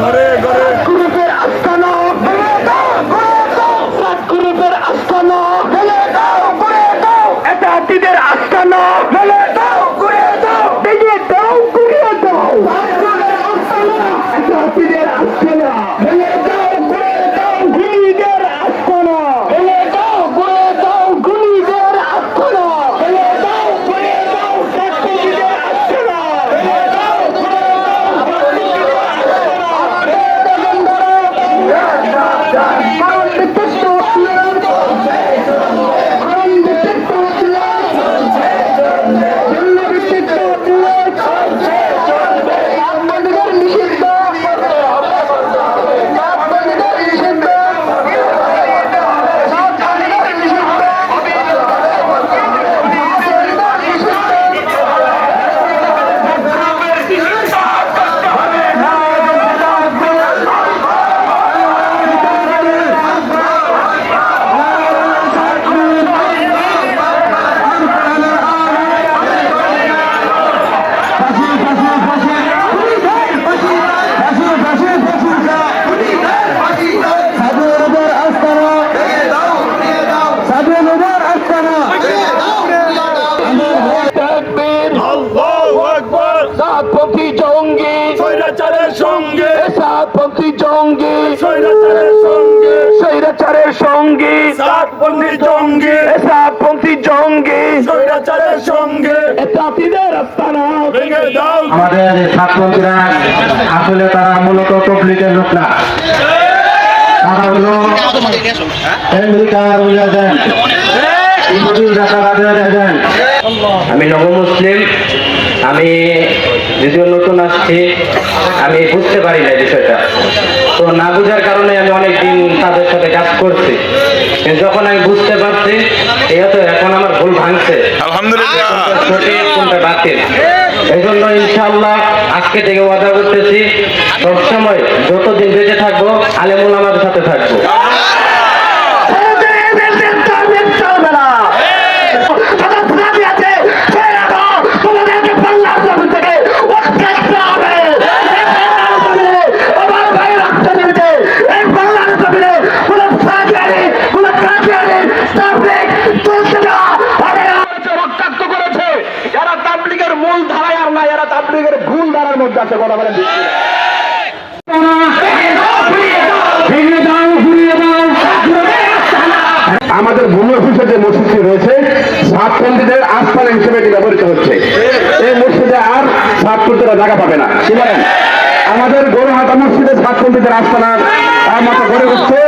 ঘরে ঘরে। গ্রুপের আস্থানা ভেঙে দাও ঘুরে দাও। সাত গ্রুপের আস্থানা ভেঙে দাও ঘুরে দাও। এটা আতিদের দাও ঘুরে জঙ্গি স্বৈরাচারের সঙ্গে। সাতপন্থী জঙ্গি। স্বৈরাচারের সঙ্গে। স্বৈরাচারের সঙ্গে। সাতপন্থী জঙ্গি। সাতপন্থী জঙ্গি। স্বৈরাচারের সঙ্গে। আমাদের সাতপন্থীরা আসলে তারা মূলত কমপ্লিটের লোক না। তারা হলো আমেরিকার এজেন্ট আমি আমি যদিও নতুন আসছি আমি বুঝতে পারি না বিষয়টা। তো না বুঝার কারণে আমি অনেক দিন তাদের সাথে কাজ করছি। যখন আমি বুঝতে পারছি এই তো এখন আমার ভুল ভাঙছে। আলহামদুলিল্লাহ। কোনটা বাতিল। এই জন্য ইনশাল্লাহ আজকে থেকে ওয়াদা করতেছি সবসময় যতদিন বেঁচে থাকব আলেমুল আমার সাথে থাকব। তাবলিগের ভুল ধারার মধ্যে আছে কথা বলেন। আমাদের ভূমি অফিসে যে মসজিদটি রয়েছে সাতপন্থীদের আস্থানা হিসেবে এটি ব্যবহৃত হচ্ছে। এই মসজিদে আর সাতপন্থীরা জায়গা পাবে না। কি বলেন? আমাদের গরুহাটা মসজিদে সাতপন্থীদের আস্থানা মতো গড়ে উঠছে।